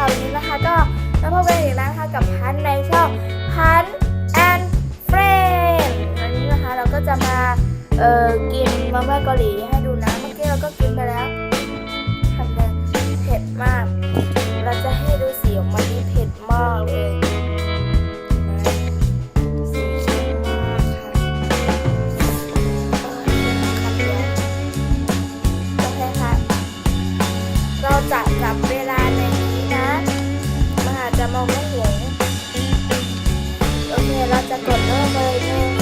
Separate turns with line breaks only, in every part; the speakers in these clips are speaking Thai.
ค่ะวันนี้นะคะ ก็มาพบกันอีกแล้วนะคะกับพันในช่องพันแอนเฟรนวันนี้นะคะเราก็จะมาเอ่อกินมาม่าเกาหลีให้ดูนะเมื่อกี้เราก็กินไปแล้วทำเลยเผ็ดมาก เราจะให้ดูสีออกมาที่เผ็ดมากเลยสีเข้มมากค่ะโอเคค่ะเราจะจับเวลา มันอาจจะมองไม่เห็นโอเคเราจะกดเริ่มเลยหนึ่ง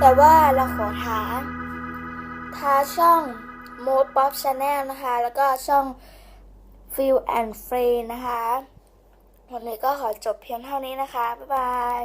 แต่ว่าเราขอท้าท้าช่อง Mode Pop Channel นะคะ แล้วก็ช่อง Feel and Free นะคะ วันนี้ก็ขอจบเพียงเท่านี้นะคะ บ๊ายบาย